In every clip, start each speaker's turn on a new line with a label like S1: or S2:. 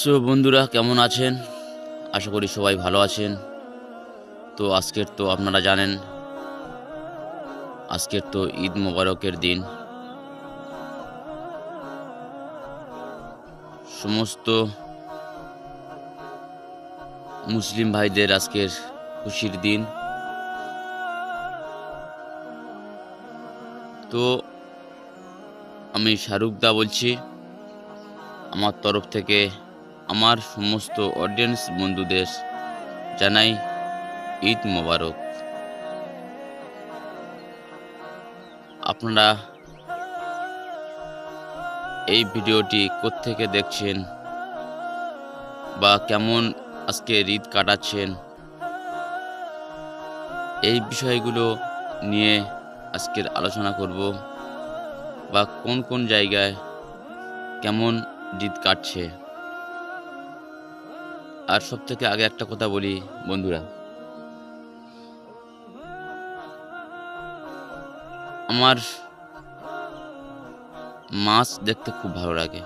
S1: So বন্ধুরা, কেমন আছেন? আশা করি সবাই ভালো আছেন। তো আজকের তো আপনারা জানেন, আজকের তো ঈদ মোবারকের দিন। সমস্ত মুসলিম ভাইদের আজকের খুশির দিন। তো আমি শাহরুখ দা বলছি, আমার তরফ থেকে আমার সমস্ত অডিয়েন্স বন্ধুদের জানাই ঈদ মোবারক। আপনারা এই ভিডিওটি কোত্থেকে দেখছেন বা কেমন আজকে ঈদ কাটাচ্ছেন, এই বিষয়গুলো নিয়ে আজকের আলোচনা করব বা কোন কোন জায়গায় কেমন ঈদ কাটছে। আর সব থেকে আগে একটা কথা বলি, বন্ধুরা। আমার মাছ দেখতে খুব ভালো লাগে।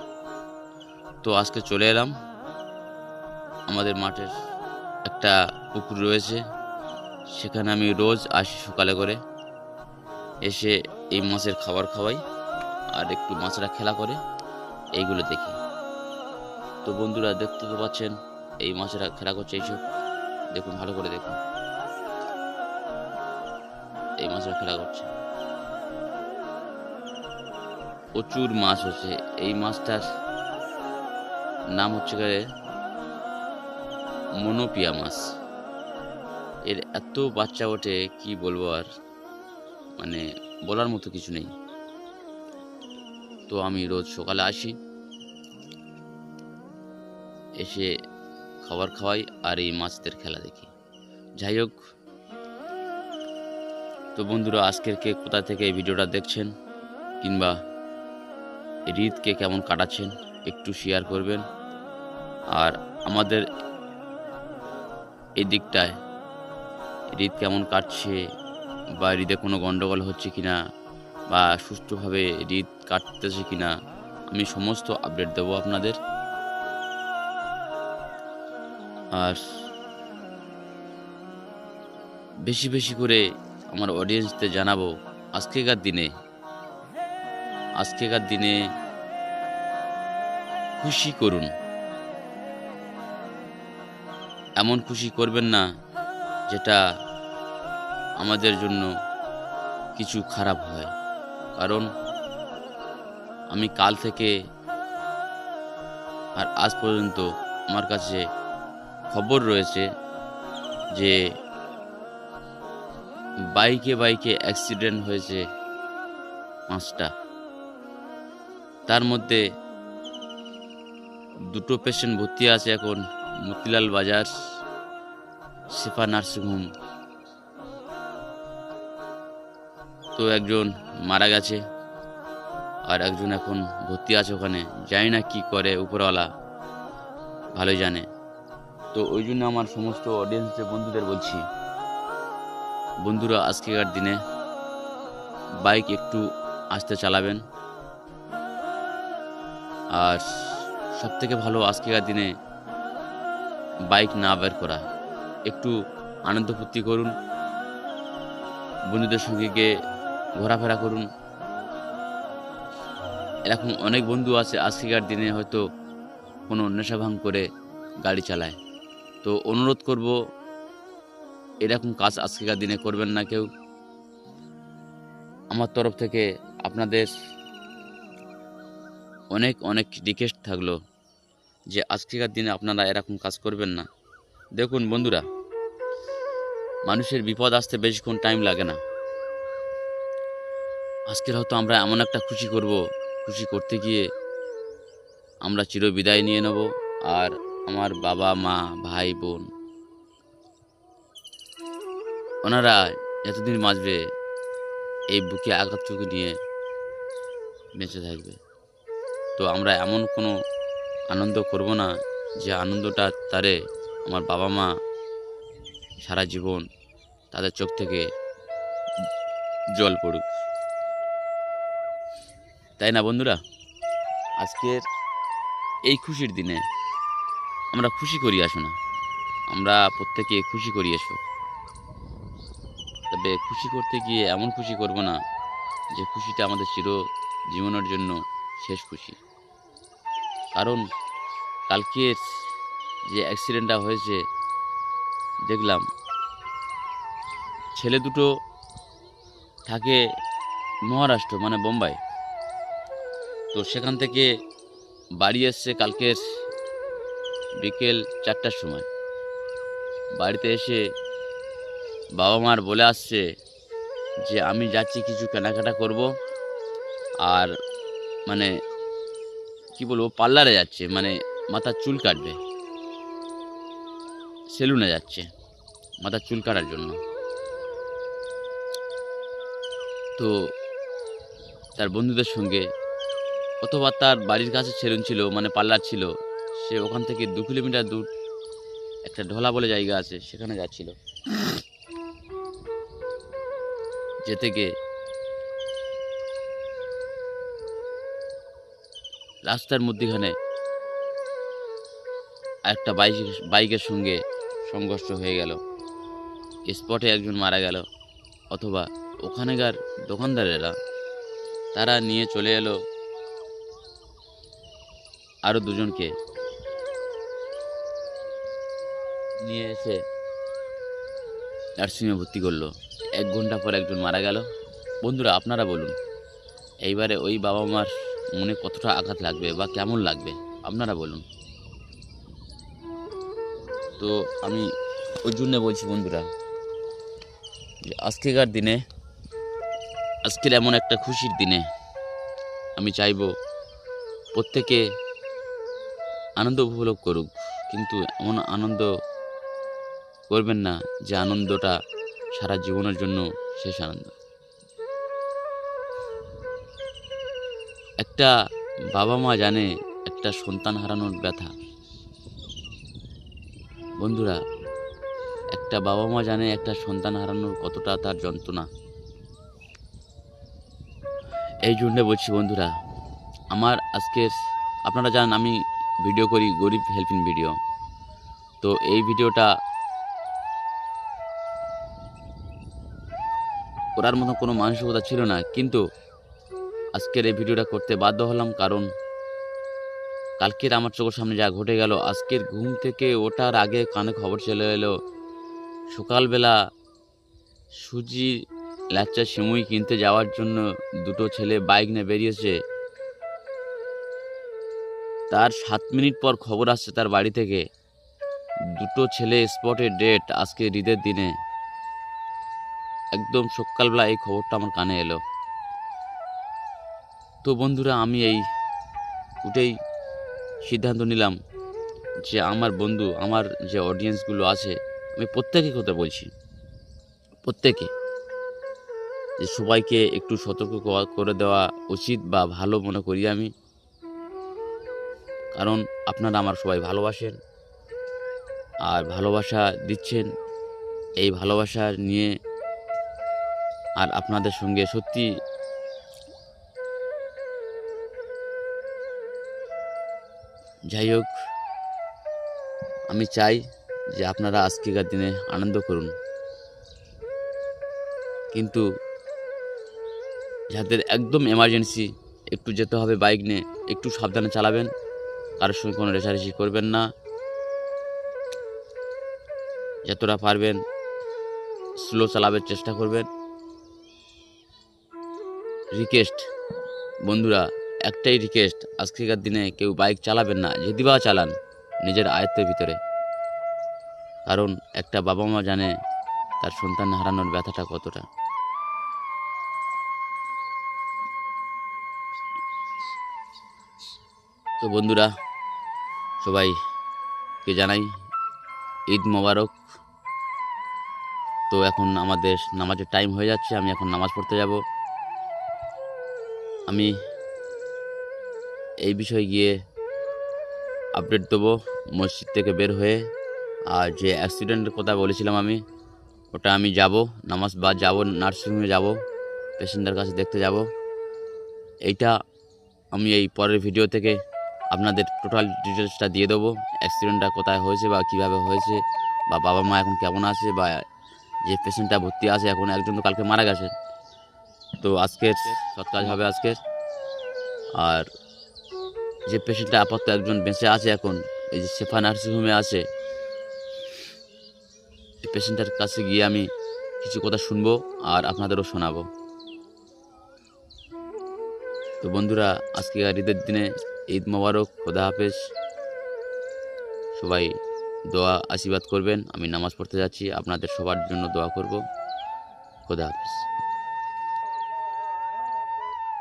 S1: তো আজকে চলে এলাম। আমাদের মাঠের একটা পুকুর রয়েছে। সেখানে আমি রোজ আসি সকালে করে। এসে এই মাছের খাবার খাওয়াই আর একটু মাছরা খেলা করে। এইগুলো দেখি। তো বন্ধুরা, দেখতে তো পাচ্ছেন এই মাছেরা খেলা করছে এইসব দেখুন, ভালো করে দেখুন। এই মাছেরা খেলা করছে। প্রচুর মাছ হচ্ছে। এই মাছটার নাম হচ্ছে গেলে মনোপিয়া মাছ। এর এত বাচ্চা ওঠে, কি বলব আর? মানে বলার মতো কিছু নেই। তো আমি রোজ সকালে আসি। এসে খাবার খাওয়াই আর এই মাছদের খেলা দেখি। যাই হোক, তো বন্ধুরা, আজকের কে কোথা থেকে এই ভিডিওটা দেখছেন কিংবা ঈদকে কেমন কাটাচ্ছেন একটু শেয়ার করবেন। আর আমাদের এই দিকটায় ঈদ কেমন কাটছে বা ঈদে কোনো গণ্ডগোল হচ্ছে কি না বা সুষ্ঠুভাবে ঈদ কাটতেছে কি না আমি সমস্ত আপডেট দেবো আপনাদের। আর বেশি বেশি করে আমার অডিয়েন্সদের জানাব আজকেকার দিনে। আজকেকার দিনে খুশি করুন। এমন খুশি করবেন না যেটা আমাদের জন্য কিছু খারাপ হয়। কারণ আমি কাল থেকে আর আজ পর্যন্ত আমার কাছে খবর রয়েছে যে বাইকে বাইকে অ্যাক্সিডেন্ট হয়েছে পাঁচটা। তার মধ্যে দুটো পেশেন্ট ভর্তি আছে এখন, মতিলাল বাজার, শেফা নার্সিংহোম। তো একজন মারা গেছে আর একজন এখন ভর্তি আছে ওখানে। জানি না কি করে, উপরওয়ালা ভালোই জানে। তো ওই জন্য আমার সমস্ত অডিয়েন্সের বন্ধুদের বলছি, বন্ধুরা, আজকেকার দিনে বাইক একটু আস্তে চালাবেন। আর সব থেকে ভালো আজকেকার দিনে বাইক না বের করা। একটু আনন্দ ফুর্তি করুন, বন্ধুদের সঙ্গে গিয়ে ঘোরাফেরা করুন। এরকম অনেক বন্ধু আছে, আজকেকার দিনে হয়তো কোনো নেশা ভাঙ করে গাড়ি চালায়। তো অনুরোধ করব, এরকম কাজ আজকেকার দিনে করবেন না কেউ। আমার তরফ থেকে আপনাদের অনেক অনেক রিকোয়েস্ট থাকল যে আজকেকার দিনে আপনারা এরকম কাজ করবেন না। দেখুন বন্ধুরা, মানুষের বিপদ আসতে বেশিক্ষণ টাইম লাগে না। আজকের হয়তো আমরা এমন একটা খুশি করব, খুশি করতে গিয়ে আমরা চির বিদায় নিয়ে নেব। আর আমার বাবা, মা, ভাই, বোন। ওনারা এতদিন বাঁচবে, এই বুকে আঘাতটুকু নিয়ে বেঁচে থাকবে। তো আমরা এমন কোনো আনন্দ করব না যে আনন্দটা তারে আমার বাবা, মা সারা জীবন তাদের চোখ থেকে জল পড়ুক। তাই না বন্ধুরা? আজকের এই খুশির দিনে আমরা খুশি করি, আসো না। আমরা প্রত্যেকে খুশি করি এসো তবে খুশি করতে গিয়ে এমন খুশি করব না যে খুশিটা আমাদের চির জীবনের জন্য শেষ খুশি। কারণ কালকের যে অ্যাক্সিডেন্টটা হয়েছে, দেখলাম ছেলে দুটো থাকে মহারাষ্ট্র মানে বোম্বাই। তো সেখান থেকে বাড়ি এসছে কালকের বিকেল চারটার সময়। বাড়িতে এসে বাবা মার বলে আসছে যে, আমি যাচ্ছি কিছু কেনাকাটা করব। আর মানে কি বলব, পার্লারে যাচ্ছে মানে মাথার চুল কাটবে। সেলুনে যাচ্ছে, মাথার চুল কাটার জন্য। তো তার বন্ধুদের সঙ্গে অথবা তার বাড়ির কাছে সেলুন ছিল মানে পার্লার ছিল। সে ওখান থেকে দু কিলোমিটার দূর একটা ঢোলা বলে জায়গা আছে, সেখানে যাচ্ছিল। যেতে গিয়ে রাস্তার মধ্যেখানে একটা বাইক, বাইকের সঙ্গে সংঘর্ষ হয়ে গেল। স্পটে একজন মারা গেল, অথবা ওখানেকার দোকানদারেরা তারা নিয়ে চলে এলো আরও দুজনকে। নিয়ে এসে নার্সিংয়ে ভর্তি করল। এক ঘণ্টা পর একজন মারা গেল। বন্ধুরা, আপনারা বলুন, এইবারে ওই বাবা মার মনে কতটা আঘাত লাগবে বা কেমন লাগবে? আপনারা বলুন। তো আমি ওই জন্য বলছি বন্ধুরা, যে আজকেকার দিনে, আজকের এমন একটা খুশির দিনে আমি চাইব প্রত্যেকে আনন্দ উপভোগ করুক, কিন্তু এমন আনন্দ করবেন না যে আনন্দটা সারা জীবনের জন্য শেষ আনন্দ। একটা বাবা মা জানে একটা সন্তান হারানোর ব্যথা। বন্ধুরা, একটা বাবা মা জানে একটা সন্তান হারানোর কতটা তার যন্ত্রণা। এই জন্যে বলছি বন্ধুরা, আমার আজকের, আপনারা জানেন আমি ভিডিও করি গরিব হেল্পিং ভিডিও। তো এই ভিডিওটা করার মতো কোনো মানসিকতা ছিল না, কিন্তু আজকের এই ভিডিওটা করতে বাধ্য হলাম কারণ কালকের আমার চোখের সামনে যা ঘটে গেল, আজকের ঘুম থেকে ওঠার আগে কানে খবর চলে এলো। সকালবেলা সুজি লাচ্চা সিমুই কিনতে যাওয়ার জন্য দুটো ছেলে বাইক নিয়ে বেরিয়েছে। তার সাত মিনিট পর খবর আসছে তার বাড়ি থেকে। দুটো ছেলে স্পটে ডেট আজকে ঈদের দিনে। একদম সকালবেলা এই খবরটা আমার কানে এলো। তো বন্ধুরা, আমি এই উঠেই সিদ্ধান্ত নিলাম যে আমার বন্ধু, আমার যে অডিয়েন্সগুলো আছে, আমি প্রত্যেকে কথা বলছি। প্রত্যেকে। যে সবাইকে একটু সতর্ক করে দেওয়া উচিত বা ভালো মনে করি আমি। কারণ আপনারা আমার সবাই ভালোবাসেন। আর ভালোবাসা দিচ্ছেন। এই ভালোবাসা নিয়ে আর আপনাদের সঙ্গে সত্যি যাই হোক, আমি চাই যে আপনারা আজকেকার দিনে আনন্দ করুন। কিন্তু যাদের একদম এমার্জেন্সি একটু যেতে হবে বাইক নিয়ে, একটু সাবধানে চালাবেন, কারোর সঙ্গে কোনো রেশারেশি করবেন না। যতটা পারবেন স্লো চালাবার চেষ্টা করবেন। রিকোয়েস্ট বন্ধুরা, একটাই রিকোয়েস্ট আজকেকার দিনে কেউ বাইক চালাবেন না, যদি বা চালান নিজের আয়ত্তের ভিতরে। কারণ একটা বাবা মা জানে তার সন্তান হারানোর ব্যথাটা কতটা। তো বন্ধুরা সবাইকে জানাই, ঈদ মোবারক। তো এখন আমাদের নামাজের টাইম হয়ে যাচ্ছে, আমি এখন নামাজ পড়তে যাব। আমি এই বিষয়ে গিয়ে আপডেট দেবো, মসজিদ থেকে বের হয়ে। আর যে অ্যাক্সিডেন্টের কথা বলেছিলাম আমি, ওটা আমি যাব, নামাজ বা যাব নার্সিংহোমে যাব পেশেন্টের কাছে দেখতে যাব। এইটা আমি এই পরের ভিডিও থেকে আপনাদের টোটাল ডিটেলসটা দিয়ে দেবো অ্যাক্সিডেন্টটা কোথায় হয়েছে বা কীভাবে হয়েছে, বা বাবা মা এখন কেমন আছে, বা যে পেশেন্টটা ভর্তি আছে, এখন একজন তো কালকে মারা গেছে। তো আজকের সৎ কাজ হবে আজকের আর যে পেশেন্টটা আপাতত একজন বেঁচে আছে এখন, এই যে শেফা নার্সিংহোমে আছে, এই পেশেন্টটার কাছে গিয়ে আমি কিছু কথা শুনব আর আপনাদেরও শোনাবো। তো বন্ধুরা, আজকে ঈদের দিনে ঈদ মোবারক, খোদা হাফেজ। সবাই দোয়া আশীর্বাদ করবেন। আমি নামাজ পড়তে যাচ্ছি, আপনাদের সবার জন্য দোয়া করব। খোদা হাফেজ।